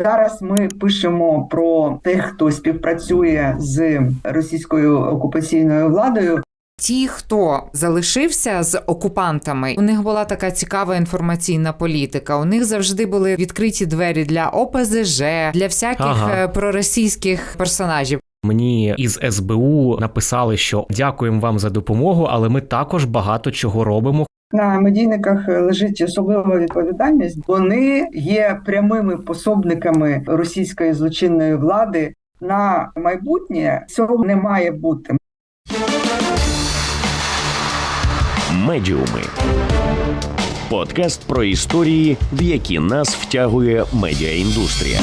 Зараз ми пишемо про тих, хто співпрацює з російською окупаційною владою. Ті, хто залишився з окупантами, у них була така цікава інформаційна політика. У них завжди були відкриті двері для ОПЗЖ, для всяких Ага. е, проросійських персонажів. Мені із СБУ написали, що дякуємо вам за допомогу, але ми також багато чого робимо. На медійниках лежить особлива відповідальність. Вони є прямими пособниками російської злочинної влади. На майбутнє цього не має бути. Медіуми. Подкаст про історії, в які нас втягує медіаіндустрія.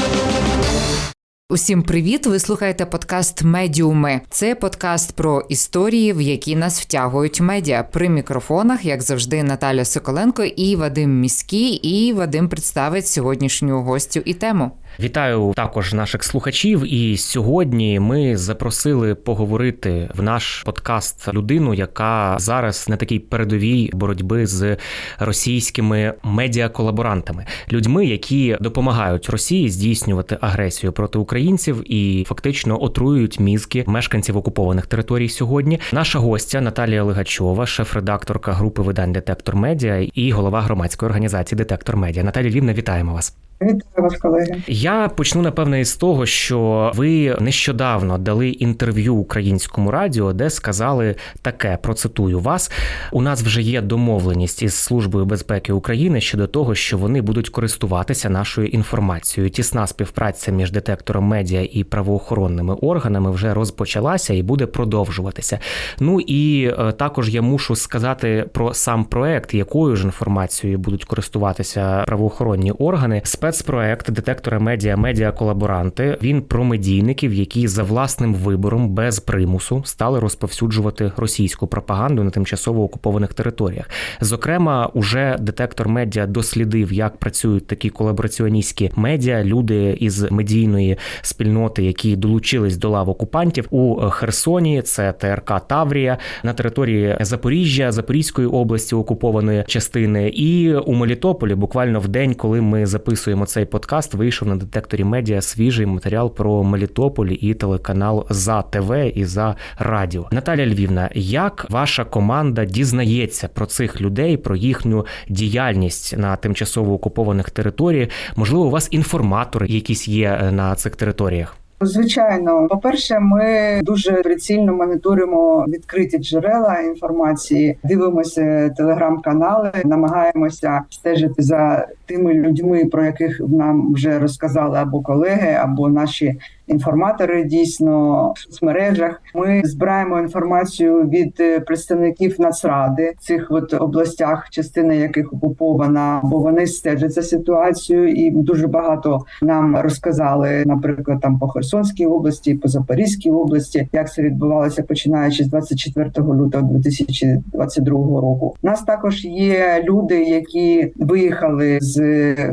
Усім привіт! Ви слухаєте подкаст Медіуми. Це подкаст про історії, в які нас втягують медіа. При мікрофонах, як завжди, Наталя Соколенко і Вадим Міський. І Вадим представить сьогоднішню гостю і тему. Вітаю також наших слухачів. І сьогодні ми запросили поговорити в наш подкаст людину, яка зараз на такій передовій боротьби з російськими медіаколаборантами, людьми, які допомагають Росії здійснювати агресію проти українців і фактично отруюють мізки мешканців окупованих територій. Сьогодні наша гостя Наталія Легачова, шеф-редакторка групи видань Детектор Медіа і голова громадської організації Детектор Медіа. Наталія Лівна, вітаємо вас. Вітаю вас, колеги. Я почну напевне із того, що ви нещодавно дали інтерв'ю українському радіо, де сказали таке: процитую вас: у нас вже є домовленість із службою безпеки України щодо того, що вони будуть користуватися нашою інформацією. Тісна співпраця між детектором медіа і правоохоронними органами вже розпочалася і буде продовжуватися. Ну і е, також я мушу сказати про сам проект, якою ж інформацією будуть користуватися правоохоронні органи. Спецпроект детектора медіа медіа медіа-колаборанти. Він про медійників, які за власним вибором без примусу стали розповсюджувати російську пропаганду на тимчасово окупованих територіях. Зокрема, уже детектор медіа дослідив, як працюють такі колабораціоністські медіа, люди із медійної спільноти, які долучились до лав окупантів у Херсоні. Це ТРК Таврія на території Запоріжжя, Запорізької області окупованої частини, і у Мелітополі, буквально в день, коли ми записуємо цей подкаст, вийшов на детекторі медіа свіжий матеріал про Мелітополь і телеканал за ТВ і за радіо. Наталя Львівна, як ваша команда дізнається про цих людей, про їхню діяльність на тимчасово окупованих територіях? Можливо, у вас інформатори якісь є е, на цих територіях? Звичайно, по-перше, ми дуже прицільно моніторимо відкриті джерела інформації, дивимося телеграм-канали, намагаємося стежити за тими людьми, про яких нам вже розказали або колеги, або наші інформатори дійсно в соцмережах. Ми збираємо інформацію від е, представників Нацради цих от областях, частина яких окупована, бо вони стежать за ситуацією, і дуже багато нам розказали, наприклад, там по Херсонській області, по Запорізькій області, як це відбувалося починаючи з 24 лютого 2022 року. У нас також є люди, які виїхали з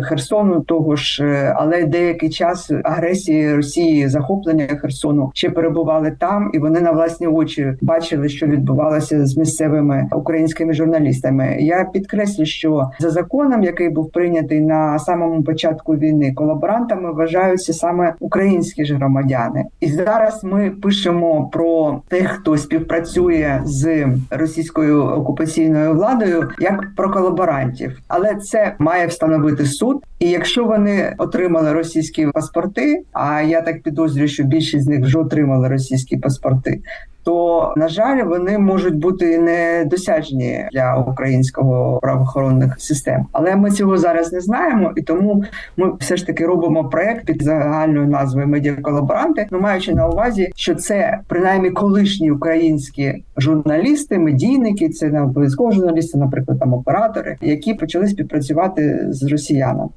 Херсону, того ж, е, але деякий час агресії Росії, захоплення Херсону ще перебували там, і вони на власні очі бачили, що відбувалося з місцевими українськими журналістами. Я підкреслю, що за законом, який був прийнятий на самому початку війни, колаборантами вважаються саме українські ж громадяни. І зараз ми пишемо про тих, хто співпрацює з російською окупаційною владою, як про колаборантів, але це має встановити суд. І якщо вони отримали російські паспорти, а я так підозрюю, що більшість з них вже отримали російські паспорти. То на жаль, вони можуть бути недосяжні для українського правоохоронних систем, але ми цього зараз не знаємо, і тому ми все ж таки робимо проект під загальною назвою медіаколаборанти, ну маючи на увазі, що це принаймні колишні українські журналісти, медійники, це не обов'язково журналісти, наприклад, там оператори, які почали співпрацювати з росіянами.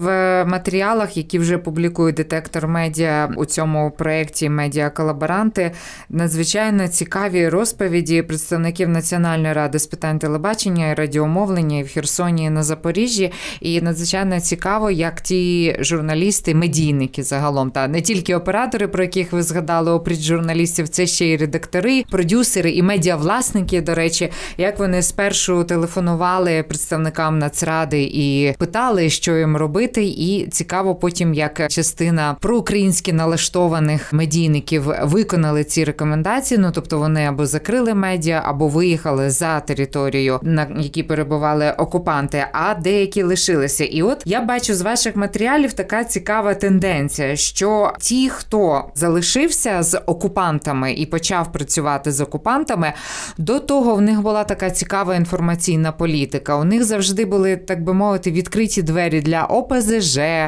В матеріалах, які вже публікує детектор медіа у цьому проєкті Медіа колаборанти, надзвичайно цікаві розповіді представників Національної ради з питань телебачення і радіомовлення в Херсоні на Запоріжжі. І надзвичайно цікаво, як ті журналісти, медійники загалом, та не тільки оператори, про яких ви згадали, опріч журналістів, це ще й редактори, продюсери і медіавласники. До речі, як вони спершу телефонували представникам Нацради і питали, що їм робити. Робити, і цікаво потім, як частина проукраїнськи налаштованих медійників виконали ці рекомендації. Ну тобто вони або закрили медіа, або виїхали за територію, на якій перебували окупанти, а деякі лишилися. І от я бачу з ваших матеріалів така цікава тенденція, що ті, хто залишився з окупантами і почав працювати з окупантами, до того в них була така цікава інформаційна політика. У них завжди були, так би мовити, відкриті двері для ОПЗЖ,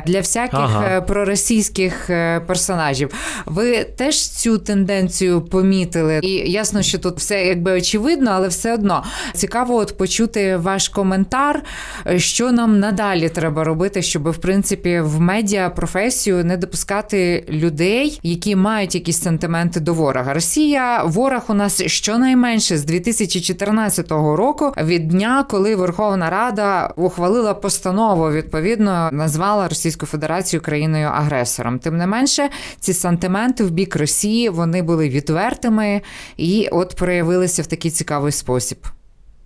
для всяких Ага. е, проросійських е, персонажів. Ви теж цю тенденцію помітили? І ясно, що тут все якби очевидно, але все одно цікаво от почути ваш коментар, е, що нам надалі треба робити, щоб в принципі в медіа професію не допускати людей, які мають якісь сентименти до ворога. Росія ворог у нас щонайменше з 2014 року від дня, коли Верховна Рада ухвалила постанову, відповідно назвала Російську Федерацію країною агресором. Тим не менше, ці сантименти в бік Росії вони були відвертими і от проявилися в такий цікавий спосіб.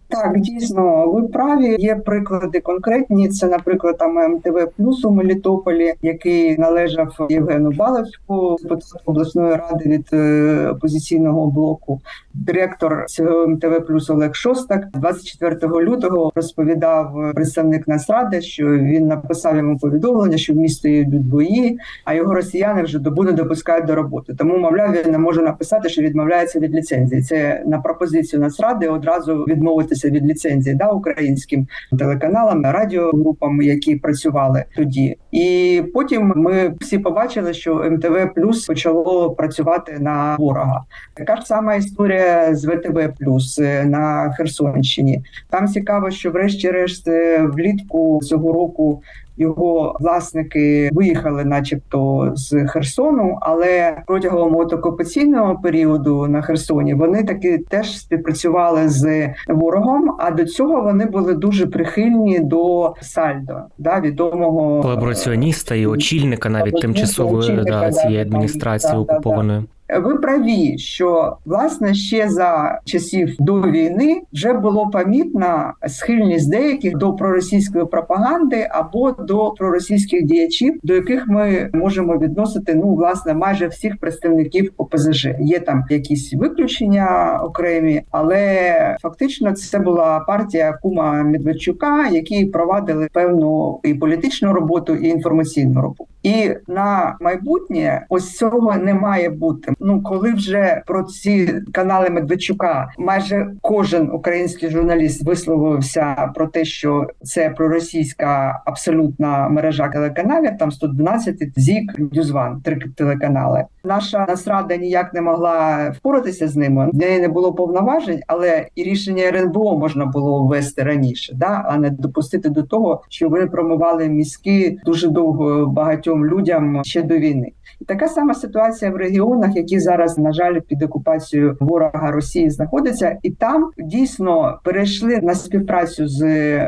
Так, дійсно, ви праві. Є приклади конкретні. Це, наприклад, там МТВ Плюс у Мелітополі, який належав Євгену Балевську, депутату обласної ради від е, опозиційного блоку. Директор цього МТВ Плюс Олег Шостак 24 лютого розповідав представник Нацради, що він написав йому повідомлення, що в місті йдуть бої, а його росіяни вже добу не допускають до роботи. Тому, мовляв, він не може написати, що відмовляється від ліцензії. Це на пропозицію Нацради одразу відмовитися від ліцензії да, українським телеканалам, радіогрупам, які працювали тоді. І потім ми всі побачили, що МТВ Плюс почало працювати на ворога. Така ж сама історія з ВТВ Плюс е, на Херсонщині. Там цікаво, що врешті-решт е, влітку цього року його власники виїхали, начебто, з Херсону, але протягом от окупаційного періоду на Херсоні вони таки теж співпрацювали з ворогом. А до цього вони були дуже прихильні до Сальдо, да відомого Колабораціоніста і очільника навіть тимчасової да, цієї адміністрації да, да, да. Ви праві, що власне ще за часів до війни вже було помітна схильність деяких до проросійської пропаганди або до проросійських діячів, до яких ми можемо відносити ну власне майже всіх представників ОПЗЖ. Є там якісь виключення окремі, але фактично це була партія кума Медведчука, які провадили певну і політичну роботу, і інформаційну роботу. І на майбутнє ось цього не має бути. Ну коли вже про ці канали Медведчука майже кожен український журналіст висловився про те, що це проросійська абсолютна мережа телеканалів, там 112, ЗІК, Дюзван, три телеканали. Наша Нацрада ніяк не могла впоратися з ними. В неї не було повноважень, але і рішення РНБО можна було ввести раніше, да а не допустити до того, що вони промивали мізки дуже довго багатьом людям ще до війни. І така сама ситуація в регіонах, які зараз на жаль під окупацією ворога Росії знаходяться, і там дійсно перейшли на співпрацю з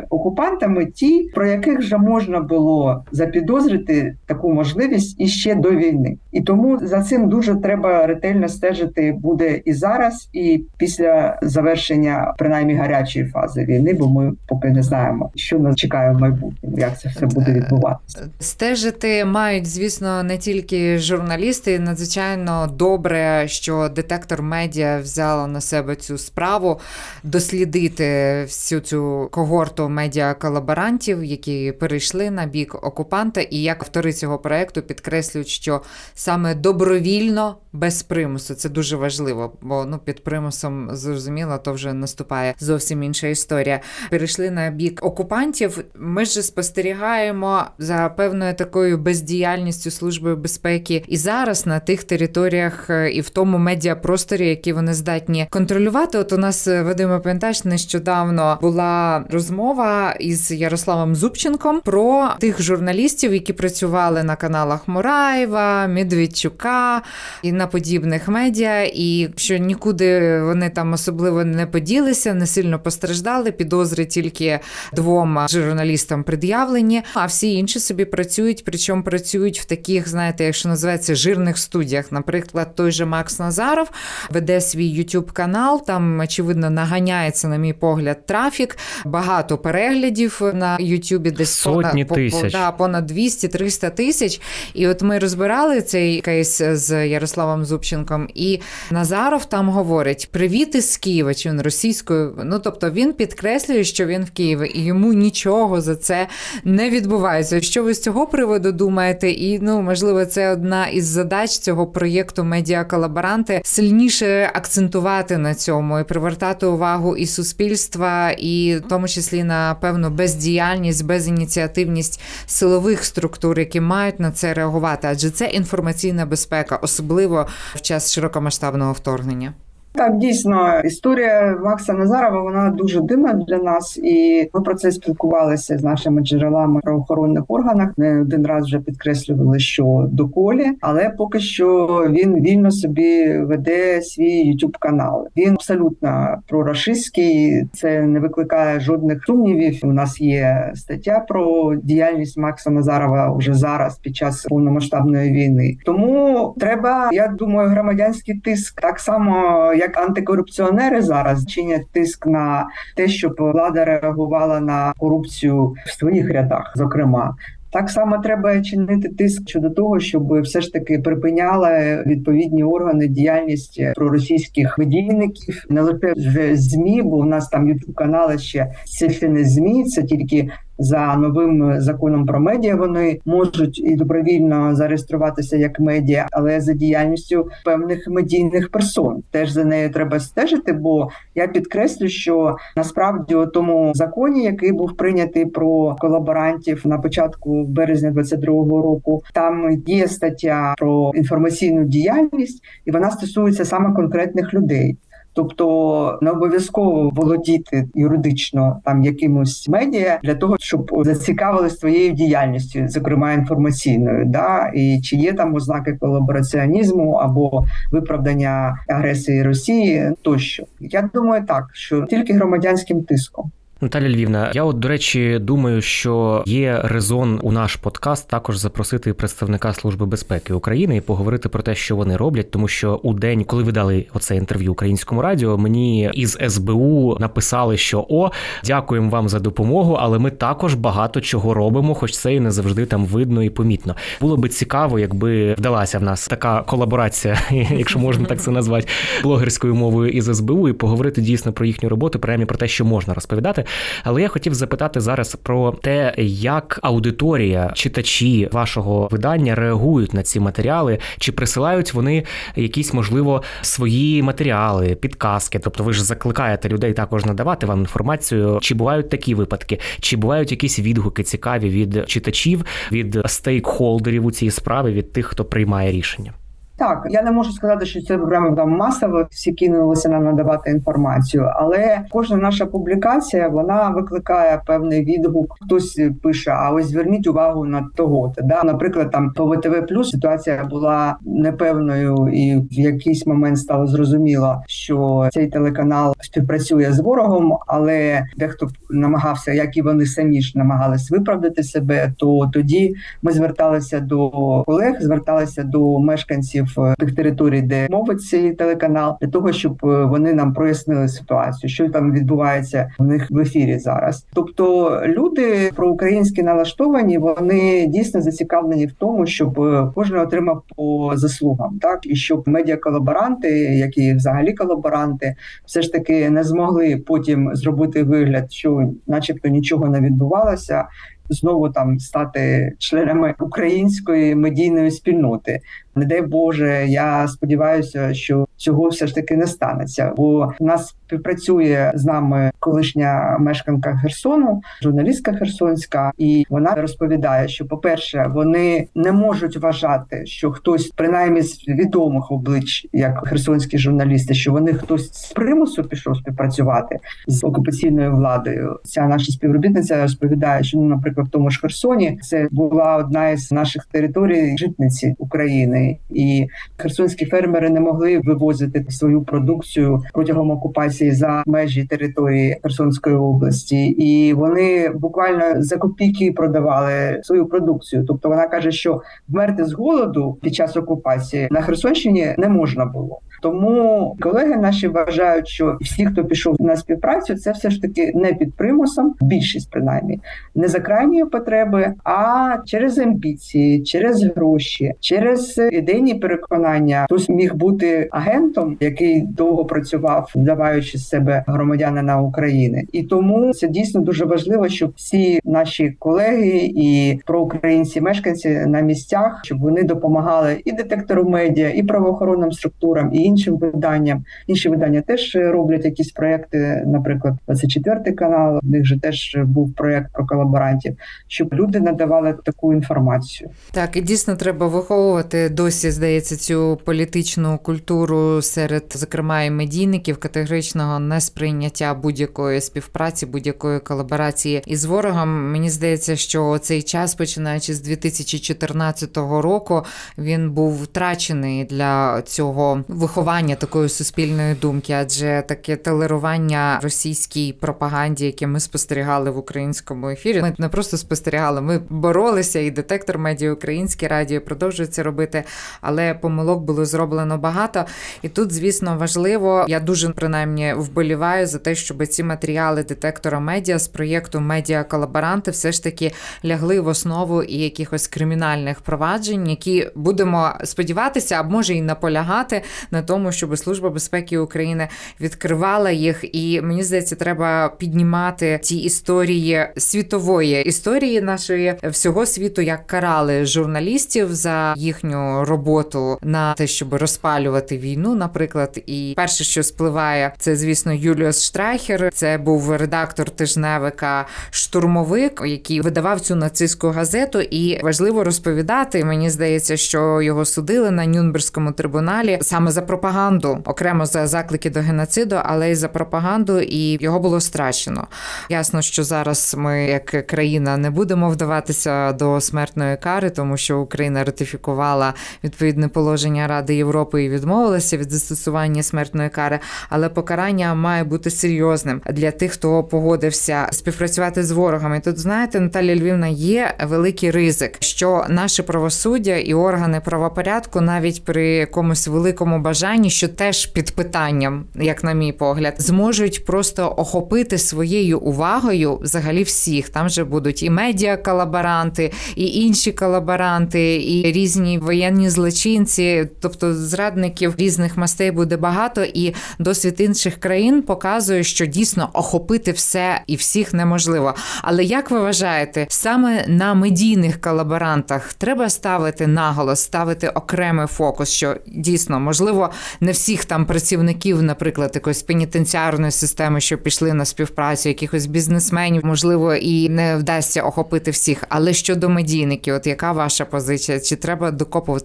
окупантами, ті про яких вже можна було запідозрити таку можливість іще до війни, і тому за цим дуже треба ретельно стежити буде і зараз, і після завершення принаймні гарячої фази війни, бо ми поки не знаємо, що нас чекає в майбутньому, як це все буде відбуватися. Стежити мають, звісно, не тільки журналісти. Надзвичайно добре, що детектор медіа взяла на себе цю справу дослідити всю цю когорту медіаколаборантів, які перейшли на бік окупанта. І як автори цього проекту підкреслюють, що саме добровільно без примусу це дуже важливо, бо ну під примусом зрозуміло, то вже наступає зовсім інша історія. Перейшли на бік окупантів. Ми ж спостерігаємо за певною такою бездіяльністю служби безпеки і зараз на тих територіях е, і в тому медіапросторі, які вони здатні контролювати. От у нас е, Вадиме пам'ятаєш, нещодавно була розмова із Ярославом Зубченком про тих журналістів, які працювали на каналах Мураєва, Медведчука. і на подібних медіа, і що нікуди вони там особливо не поділися, не сильно постраждали. Підозри тільки двом журналістам пред'явлені, а всі інші собі працюють, причому працюють в таких, знаєте, якщо називається жирних студіях. Наприклад, той же Макс Назаров веде свій YouTube канал. Там очевидно наганяється, на мій погляд, трафік. Багато переглядів на YouTube, десь Сотні понад, по- по- тисяч. да, понад 200-300 тисяч. І от ми розбирали цей кейс з Ярославом Зубченком, і Назаров там говорить: Привіт із Києва, чи він російською. Ну тобто він підкреслює, що він в Києві, і йому нічого за це не відбувається. Що ви з цього приводу думаєте? І ну можливо, це одна із задач цього проєкту медіаколаборанти сильніше акцентувати на цьому і привертати увагу і суспільства, і в тому числі на певну бездіяльність, безініціативність силових структур, які мають на це реагувати, адже це інформаційна безпека, особливо в час широкомасштабного вторгнення. Так, дійсно, історія Макса Назарова вона дуже дивна для нас, і ми про це спілкувалися з нашими джерелами в правоохоронних органах. Не один раз вже підкреслювали, що доколі, але поки що він вільно собі веде свій youtube канал. Він абсолютно прорашистський, це не викликає жодних сумнівів. У нас є стаття про діяльність Макса Назарова вже зараз під час повномасштабної війни. Тому треба, я думаю, громадянський тиск так само, як антикорупціонери зараз чинять тиск на те, щоб влада реагувала на корупцію в своїх рядах, зокрема. Так само треба чинити тиск щодо того, щоб все ж таки припиняли відповідні органи діяльність проросійських медійників, не лише вже змі, бо в нас там ютуб канали ще це ще не змі, це тільки за новим законом про медіа вони можуть і добровільно зареєструватися як медіа, але за діяльністю певних медійних персон. Теж за нею треба стежити. Бо я підкреслю, що насправді у тому законі, який був прийнятий про колаборантів на початку березня 22-го року, там є стаття про інформаційну діяльність, і вона стосується саме конкретних людей. Тобто не обов'язково володіти юридично там якимось медіа для того, щоб зацікавились твоєю діяльністю, зокрема інформаційною, да і чи є там ознаки колабораціонізму або виправдання агресії Росії тощо. Я думаю, так що тільки громадянським тиском. Наталя Львівна, я от до речі думаю, що є резон у наш подкаст також запросити представника Служби безпеки України і поговорити про те, що вони роблять, тому що у день, коли ви дали оце інтерв'ю українському радіо, мені із СБУ написали, що о, дякуємо вам за допомогу, але ми також багато чого робимо, хоч це і не завжди там видно і помітно. Було би цікаво, якби вдалася в нас така колаборація, якщо можна так це назвати, блогерською мовою із СБУ, і поговорити дійсно про їхню роботу, принаймні про те, що можна розповідати. Але я хотів запитати зараз про те, як аудиторія, читачі вашого видання реагують на ці матеріали, чи присилають вони якісь, можливо, свої матеріали, підказки. Тобто, ви ж закликаєте людей також надавати вам інформацію. Чи бувають такі випадки, чи бувають якісь відгуки цікаві від читачів, від стейкхолдерів у цій справі, від тих, хто приймає рішення? Так, я не можу сказати, що це прямо там масово всі кинулися нам надавати інформацію, але кожна наша публікація вона викликає певний відгук. Хтось пише: а ось зверніть увагу на того. Да, наприклад, там по ВТВ Плюс ситуація була непевною, і в якийсь момент стало зрозуміло, що цей телеканал співпрацює з ворогом, але дехто намагався, як і вони самі ж намагались виправдати себе. То тоді ми зверталися до колег, зверталися до мешканців тих територій, де мовить цей телеканал, для того, щоб е, вони нам прояснили ситуацію, що там відбувається в них в ефірі зараз. Тобто люди проукраїнські налаштовані, вони дійсно зацікавлені в тому, щоб е, кожен отримав по заслугам, так і щоб медіаколаборанти, які взагалі колаборанти, все ж таки не змогли потім зробити вигляд, що, начебто, нічого не відбувалося. Знову там стати членами української медійної спільноти. Не дай Боже, я сподіваюся, що цього все ж таки не станеться. Бо в нас співпрацює з нами колишня мешканка Херсону, журналістка Херсонська, і вона розповідає, що, по-перше, вони не можуть вважати, що хтось, принаймні з відомих облич, як херсонські журналісти, що вони хтось з примусу пішов співпрацювати з окупаційною владою. Ця наша співробітниця розповідає, що ну, наприклад, в тому ж Херсоні це була одна із наших територій житниці України. І херсонські фермери не могли вивозити свою продукцію протягом окупації за межі території Херсонської області, і вони буквально за копійки продавали свою продукцію. Тобто вона каже, що вмерти з голоду під час окупації на Херсонщині не можна було. Тому колеги наші вважають, що всі, хто пішов на співпрацю, це все ж таки не під примусом, більшість принаймні, не за крайньої потреби, а через амбіції, через гроші, через ідейні переконання. Хтось міг бути агентом, який довго працював, вдаваючи з себе громадянина України, і тому це дійсно дуже важливо, щоб всі наші колеги і проукраїнці, мешканці на місцях, щоб вони допомагали і детектору медіа, і правоохоронним структурам, і іншим виданням. Інші видання теж роблять якісь проекти, наприклад, 24 канал. В них же теж був проект про колаборантів, щоб люди надавали таку інформацію. Так, і дійсно треба виховувати досі, здається, цю політичну культуру серед, зокрема, і медійників категоричного несприйняття будь-якої співпраці, будь-якої колаборації із ворогом. Мені здається, що цей час, починаючи з 2014 року, він був втрачений для цього виховання такої суспільної думки, адже таке толерування російській пропаганді, яке ми спостерігали в українському ефірі. Ми не просто спостерігали, ми боролися, і детектор медіа українське радіо продовжує це робити, але помилок було зроблено багато. І тут, звісно, важливо. Я дуже принаймні вболіваю за те, щоб ці матеріали детектора медіа з проєкту Медіа колаборанти все ж таки лягли в основу і якихось кримінальних проваджень, які будемо сподіватися, а може і наполягати на тому, щоб служба безпеки України відкривала їх. І мені здається, треба піднімати ті історії світової історії нашої всього світу, як карали журналістів за їхню роботу на те, щоб розпалювати війну, наприклад. І перше, що спливає, це звісно Юліус Штрайхер. Це був редактор тижневика штурмовик, який видавав цю нацистську газету. І важливо розповідати. Мені здається, що його судили на Нюнберзькому трибуналі саме за пропаганду, окремо за заклики до геноциду, але й за пропаганду, і його було страчено. Ясно, що зараз ми, як країна, не будемо вдаватися до смертної кари, тому що Україна ратифікувала відповідне положення Ради Європи і відмовилася від застосування смертної кари. Але покарання має бути серйозним для тих, хто погодився співпрацювати з ворогами. Тут знаєте, Наталя Львівна, є великий ризик, що наше правосуддя і органи правопорядку, навіть при якомусь великому бажанні, що теж під питанням, як на мій погляд, зможуть просто охопити своєю увагою взагалі всіх. Там же будуть і медіа колаборанти, і інші колаборанти, і різні воєнні злочинці, тобто зрадників різних мастей буде багато, і досвід інших країн показує, що дійсно охопити все і всіх неможливо. Але як ви вважаєте, саме на медійних колаборантах треба ставити наголос, ставити окремий фокус, що дійсно можливо не всіх там працівників, наприклад, якоїсь пенітенціарної системи, що пішли на співпрацю, якихось бізнесменів, можливо, і не вдасться охопити всіх. Але щодо медійників, от яка ваша позиція? Чи треба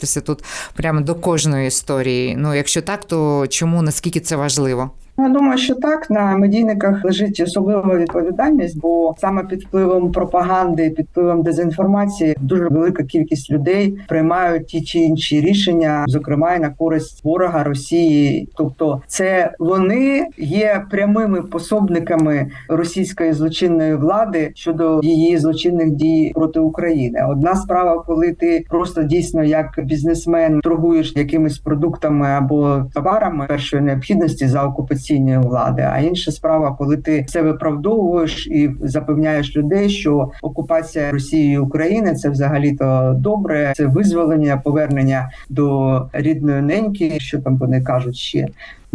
докопуватися тут прямо до кожної історії? Ну, якщо так, то чому наскільки це важливо? Я думаю, що так на медійниках лежить особлива відповідальність, бо саме під впливом пропаганди, під впливом дезінформації, дуже велика кількість людей приймають ті чи інші рішення, зокрема і на користь ворога Росії. Тобто, це вони є прямими пособниками російської злочинної влади щодо її злочинних дій проти України. Одна справа, коли ти просто дійсно як бізнесмен торгуєш якимись продуктами або товарами першої необхідності за окупаційною влади. А інша справа, коли ти це виправдовуєш і запевняєш людей, що окупація Росією України це взагалі то добре, це визволення, повернення до рідної неньки, що там вони кажуть ще.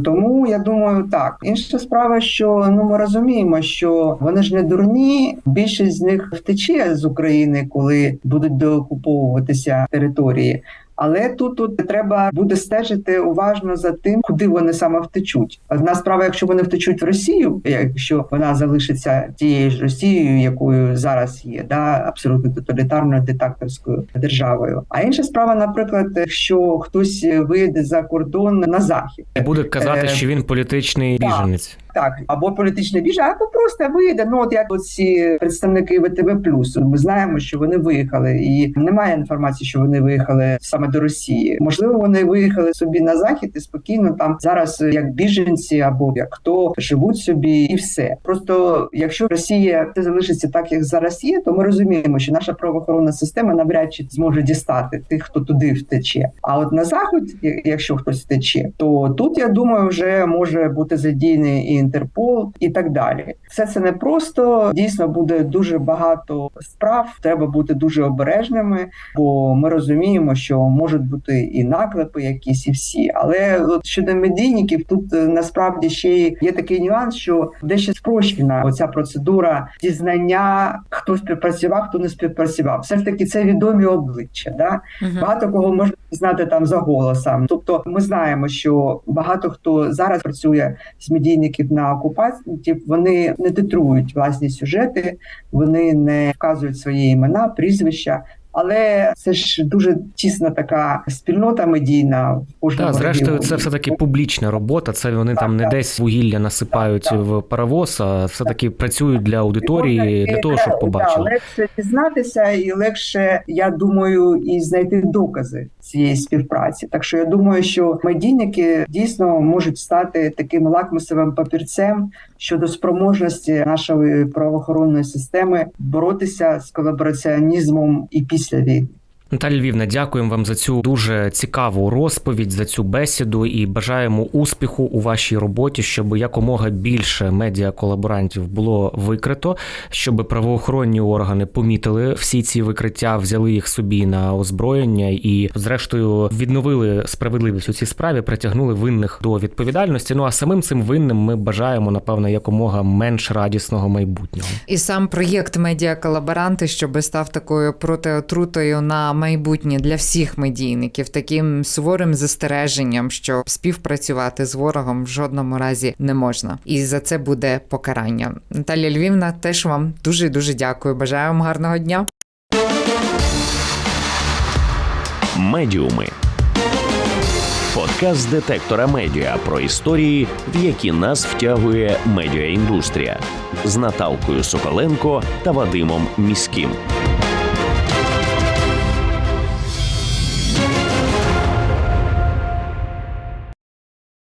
Тому я думаю, так інша справа, що ну ми розуміємо, що вони ж не дурні. Більшість з них втече з України, коли будуть деокуповуватися території. Але тут, тут треба буде стежити уважно за тим, куди вони саме втечуть. Одна справа, якщо вони втечуть в Росію, якщо вона залишиться тією ж Росією, якою зараз є, да абсолютно тоталітарною диктаторською державою. А інша справа, наприклад, якщо хтось виїде за кордон на захід, Буде казати, Е, що він політичний біженець. Так, або політична біжа, або просто вийде. Ну от як ці представники ВТБ Ми знаємо, що вони виїхали, і немає інформації, що вони виїхали саме до Росії. Можливо, вони виїхали собі на захід і спокійно там зараз як біженці або як хто живуть собі, і все. Просто якщо Росія це залишиться так, як зараз є, то ми розуміємо, що наша правоохоронна система навряд чи зможе дістати тих, хто туди втече. А от на захід, якщо хтось втече, то тут я думаю, вже може бути задійний і Інтерпол, і так далі. Все це не просто дійсно буде дуже багато справ. Треба бути дуже обережними, бо ми розуміємо, що можуть бути і наклепи, якісь і всі. Але от щодо медійників, тут е, насправді ще є такий нюанс, що дещо спрощена оця процедура дізнання, хто співпрацював, хто не співпрацював. Все ж таки, це відомі обличчя. Да? Багато кого можна знати там за голосом. Тобто, ми знаємо, що багато хто зараз працює з медійників на окупантів, вони не титрують власні сюжети, вони не вказують свої імена, прізвища. Але це ж дуже тісна така спільнота медійна в кожному Так, зрештою, це все таки публічна робота. Це вони там не так. десь вугілля насипають в паровоз, а все таки працюють для аудиторії, для того, щоб Да, побачили. легше дізнатися, і легше, я думаю, і знайти докази цієї співпраці. Так що я думаю, що медійники дійсно можуть стати таким лакмусовим папірцем щодо спроможності нашої правоохоронної системи боротися з колабораціонізмом і після війни. Наталя Львівна, дякуємо вам за цю дуже цікаву розповідь, за цю бесіду і бажаємо успіху у вашій роботі, щоб якомога більше медіаколаборантів було викрито, щоб правоохоронні органи помітили всі ці викриття, взяли їх собі на озброєння і, зрештою, відновили справедливість у цій справі, притягнули винних до відповідальності. Ну а самим цим винним ми бажаємо, напевно, якомога менш радісного майбутнього. І сам проєкт медіаколаборанти, щоб став такою протиотрутою на майбутнє для всіх медійників, таким суворим застереженням, що співпрацювати з ворогом в жодному разі не можна. І за це буде покарання. Наталія Львівна, теж вам дуже дуже дякую. Бажаю вам гарного дня. Медіуми. Подкаст детектора медіа про історії, в які нас втягує медіаіндустрія з Наталкою Соколенко та Вадимом Міським.